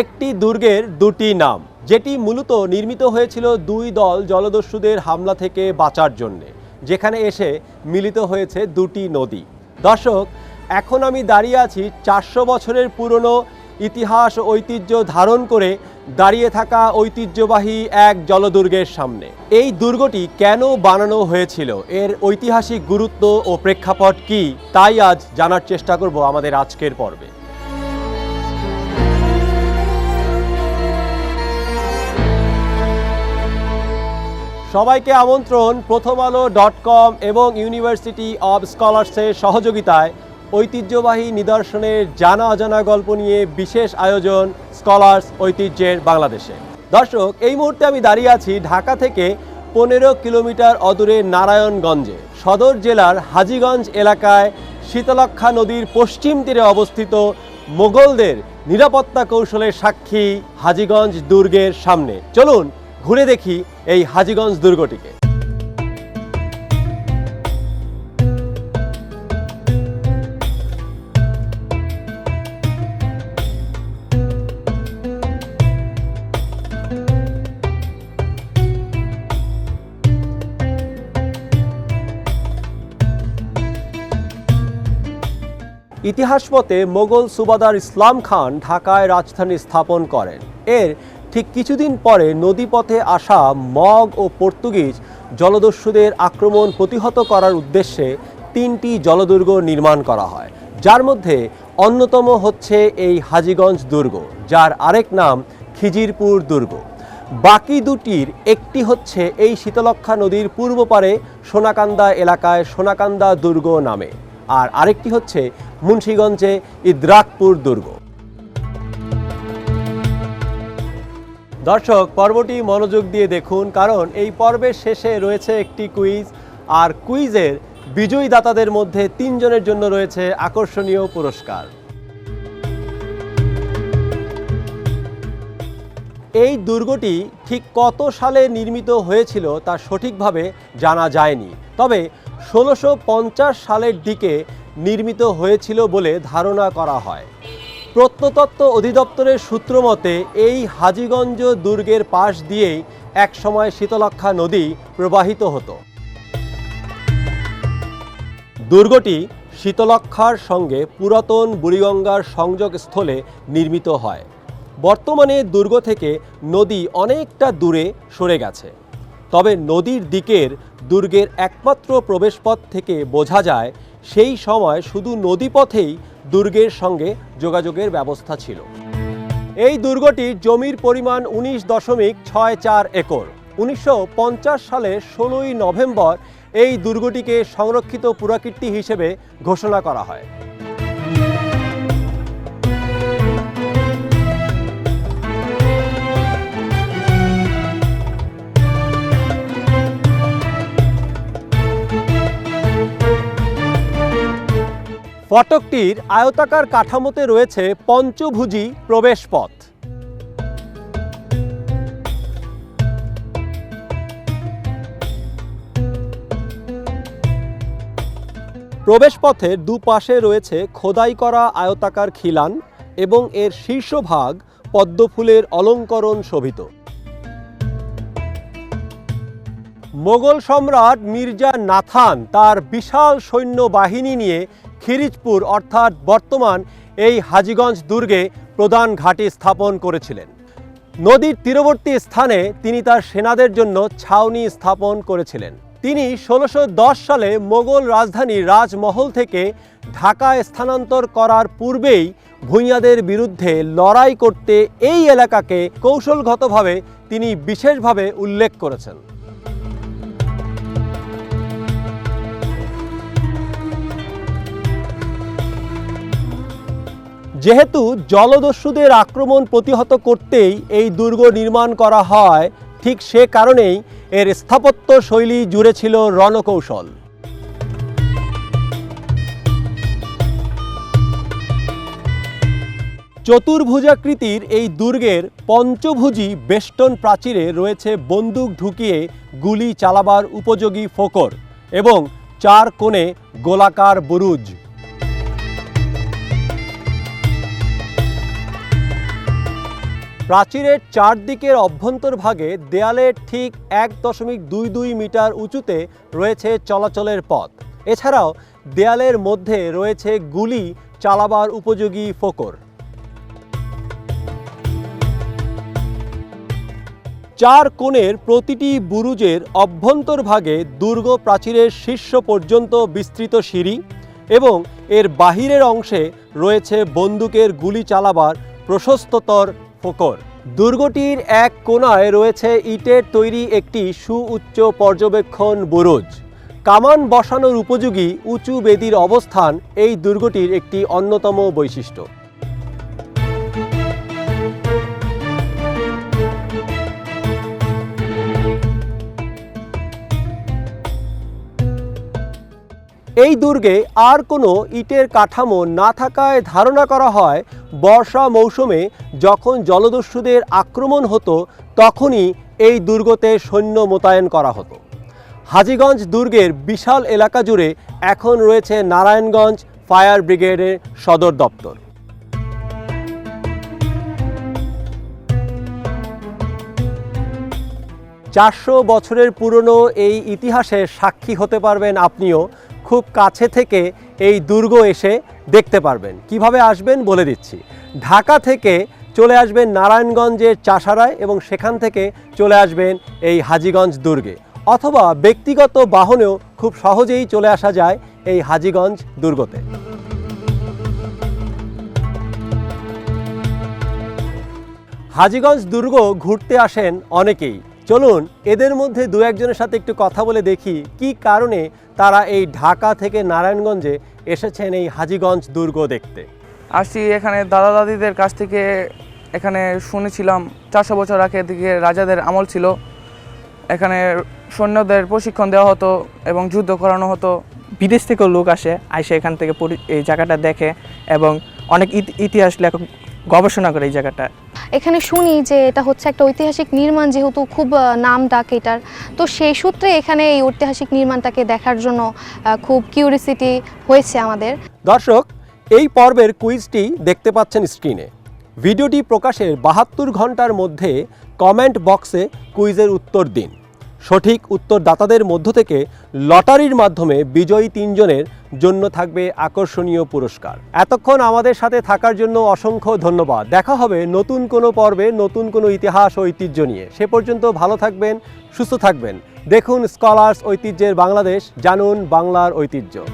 একটি দুর্গের দুটি নাম, যেটি মূলত নির্মিত হয়েছিল দুই দল জলদস্যুদের হামলা থেকে বাঁচার জন্যে, যেখানে এসে মিলিত হয়েছে দুটি নদী। দর্শক, এখন আমি দাঁড়িয়ে আছি চারশো বছরের পুরনো ইতিহাস ঐতিহ্য ধারণ করে দাঁড়িয়ে থাকা ঐতিহ্যবাহী এক জলদুর্গের সামনে। এই দুর্গটি কেন বানানো হয়েছিল? এর ঐতিহাসিক গুরুত্ব ও প্রেক্ষাপট কি? তাই আজ জানার চেষ্টা করব আমাদের আজকের পর্বে। সবাইকে আমন্ত্রণ প্রথম আলো ডট কম এবং ইউনিভার্সিটি অব স্কলার্সের সহযোগিতায় ঐতিহ্যবাহী নিদর্শনের জানা অজানা গল্প নিয়ে বিশেষ আয়োজন স্কলার্স ঐতিহ্যের বাংলাদেশে। দর্শক, এই মুহূর্তে আমি দাঁড়িয়ে আছি ঢাকা থেকে পনেরো কিলোমিটার অদূরে নারায়ণগঞ্জে। সদর জেলার হাজীগঞ্জ এলাকায় শীতলক্ষা নদীর পশ্চিম তীরে অবস্থিত মোগলদের নিরাপত্তা কৌশলের সাক্ষী হাজিগঞ্জ দুর্গের সামনে। চলুন ঘুরে দেখি এই হাজীগঞ্জ দুর্গটিকে। ইতিহাস মতে মোগল সুবাদার ইসলাম খান ঢাকায় রাজধানী স্থাপন করেন। এর ঠিক কিছুদিন পরে নদীপথে আসা মগ ও পর্তুগিজ জলদস্যুদের আক্রমণ প্রতিহত করার উদ্দেশ্যে তিনটি জলদুর্গ নির্মাণ করা হয়। যার মধ্যে অন্যতম হচ্ছে এই হাজীগঞ্জ দুর্গ, যার আরেক নাম খিজিরপুর দুর্গ। বাকি দুটির একটি হচ্ছে এই শীতলক্ষা নদীর পূর্ব পারে সোনাকান্দা এলাকায় সোনাকান্দা দুর্গ নামে, আর আরেকটি হচ্ছে মুন্সীগঞ্জে ইদ্রাকপুর দুর্গ। দর্শক, পর্বটি মনোযোগ দিয়ে দেখুন, কারণ এই পর্বের শেষে রয়েছে একটি কুইজ, আর কুইজের বিজয়ী দাতাদের মধ্যে তিনজনের জন্য রয়েছে আকর্ষণীয় পুরস্কার। এই দুর্গটি ঠিক কত সালে নির্মিত হয়েছিল তা সঠিকভাবে জানা যায়নি, তবে ষোলোশো সালের দিকে নির্মিত হয়েছিল বলে ধারণা করা হয়। প্রত্নতত্ত্ব অধিদপ্তরের সূত্র মতে, এই হাজীগঞ্জ দুর্গের পাশ দিয়েই একসময় শীতলক্ষা নদী প্রবাহিত হতো। দুর্গটি শীতলক্ষার সঙ্গে পুরাতন বুড়িগঙ্গার সংযোগস্থলে নির্মিত হয়। বর্তমানে দুর্গ থেকে নদী অনেকটা দূরে সরে গেছে। তবে নদীর দিকের দুর্গের একমাত্র প্রবেশপথ থেকে বোঝা যায়, সেই সময় শুধু নদীপথেই দুর্গের সঙ্গে যোগাযোগের ব্যবস্থা ছিল। এই দুর্গটি জমির পরিমাণ উনিশ দশমিক ছয় চার একর। উনিশশো পঞ্চাশ সালে ষোলোই নভেম্বর এই দুর্গটিকে সংরক্ষিত পুরাকীর্তি হিসেবে ঘোষণা করা হয়। ফটকটির আয়তাকার কাঠামোতে রয়েছে পঞ্চভুজি প্রবেশপথ। প্রবেশপথের দুপাশে রয়েছে খোদাই করা আয়তাকার খিলান এবং এর শীর্ষভাগ পদ্মফুলের অলঙ্করণ শোভিত। মোগল সম্রাট মির্জা নাথান তার বিশাল সৈন্য বাহিনী নিয়ে খিরিজপুর অর্থাৎ বর্তমান এই হাজীগঞ্জ দুর্গে প্রধান ঘাঁটি স্থাপন করেছিলেন। নদীর তীরবর্তী স্থানে তিনি তার সেনাদের জন্য ছাউনি স্থাপন করেছিলেন। তিনি ষোলোশো সালে মোগল রাজধানী রাজমহল থেকে ঢাকায় স্থানান্তর করার পূর্বেই ভূঁইয়াদের বিরুদ্ধে লড়াই করতে এই এলাকাকে কৌশলগতভাবে তিনি বিশেষভাবে উল্লেখ করেছেন। যেহেতু জলদস্যুদের আক্রমণ প্রতিহত করতেই এই দুর্গ নির্মাণ করা হয়, ঠিক সে কারণেই এর স্থাপত্য শৈলী জুড়ে ছিল রণকৌশল। চতুর্ভুজাকৃতির এই দুর্গের পঞ্চভুজি বেষ্টন প্রাচীরে রয়েছে বন্দুক ঢুকিয়ে গুলি চালাবার উপযোগী ফোকর এবং চার কোণে গোলাকার বুরুজ। প্রাচীরের চারদিকের অভ্যন্তরভাগে দেয়ালের ঠিক এক দশমিক দুই দুই মিটার উঁচুতে রয়েছে চলাচলের পথ। এছাড়াও দেয়ালের মধ্যে রয়েছে গুলি চালাবার উপযোগী ফোকর। চার কোণের প্রতিটি বুরুজের অভ্যন্তরভাগে দুর্গ প্রাচীরের শীর্ষ পর্যন্ত বিস্তৃত সিঁড়ি এবং এর বাহিরের অংশে রয়েছে বন্দুকের গুলি চালাবার প্রশস্ততর ফোকর দুর্গটির এক কোনায় রয়েছে ইটের তৈরি একটি সুউচ্চ পর্যবেক্ষণ বুরুজ। কামান বসানোর উপযোগী উঁচু বেদির অবস্থান এই দুর্গটির একটি অন্যতম বৈশিষ্ট্য। এই দুর্গে আর কোনো ইটের কাঠামো না থাকায় ধারণা করা হয়, বর্ষা মৌসুমে যখন জলদস্যুদের আক্রমণ হতো, তখনই এই দুর্গতে সৈন্য মোতায়েন করা হতো। হাজীগঞ্জ দুর্গের বিশাল এলাকা জুড়ে এখন রয়েছে নারায়ণগঞ্জ ফায়ার ব্রিগেডের সদর দপ্তর। চারশো বছরের পুরনো এই ইতিহাসের সাক্ষী হতে পারবেন আপনিও। খুব কাছে থেকে এই দুর্গ এসে দেখতে পারবেন। কীভাবে আসবেন বলে দিচ্ছি। ঢাকা থেকে চলে আসবেন নারায়ণগঞ্জের চাষারায় এবং সেখান থেকে চলে আসবেন এই হাজিগঞ্জ দুর্গে। অথবা ব্যক্তিগত বাহনেও খুব সহজেই চলে আসা যায় এই হাজিগঞ্জ দুর্গতে। হাজিগঞ্জ দুর্গ ঘুরতে আসেন অনেকেই। চলুন, এদের মধ্যে দু একজনের সাথে একটু কথা বলে দেখি কি কারণে তারা এই ঢাকা থেকে নারায়ণগঞ্জে এসেছেন এই হাজিগঞ্জ দুর্গ দেখতে। আসছি এখানে দাদা দাদিদের কাছ থেকে এখানে শুনেছিলাম, চারশো বছর আগে দিকে রাজাদের আমল ছিল। এখানে সৈন্যদের প্রশিক্ষণ দেওয়া হতো এবং যুদ্ধ করানো হতো। বিদেশ থেকেও লোক আসে, আইসে এখান থেকে এই জায়গাটা দেখে এবং অনেক ইতি- ইতিহাস লেখক গবেষণা করে এই জায়গাটা। এখানে শুনি যে এটা হচ্ছে একটা ঐতিহাসিক নির্মাণ যেহেতু খুব নাম ডাক এটার। তো সেই সূত্রে এখানে এই ঐতিহাসিক নির্মাণটাকে দেখার জন্য খুব কিউরিসিটি হয়েছে আমাদের। দর্শক এই পর্বের কুইজটি দেখতে পাচ্ছেন স্ক্রিনে। ভিডিওটি প্রকাশের বাহাত্তর ঘণ্টার মধ্যে কমেন্ট বক্সে কুইজের উত্তর দিন। সঠিক উত্তরদাতাদের মধ্য থেকে লটারির মাধ্যমে বিজয়ী তিনজনের জন্য থাকবে আকর্ষণীয় পুরস্কার। এতক্ষণ আমাদের সাথে থাকার জন্য অসংখ্য ধন্যবাদ। দেখা হবে নতুন কোনো পর্বে, নতুন কোনো ইতিহাস ও ঐতিহ্য নিয়ে। সে পর্যন্ত ভালো থাকবেন, সুস্থ থাকবেন। দেখুন স্কলার্স ঐতিহ্যের বাংলাদেশ, জানুন বাংলার ঐতিহ্য।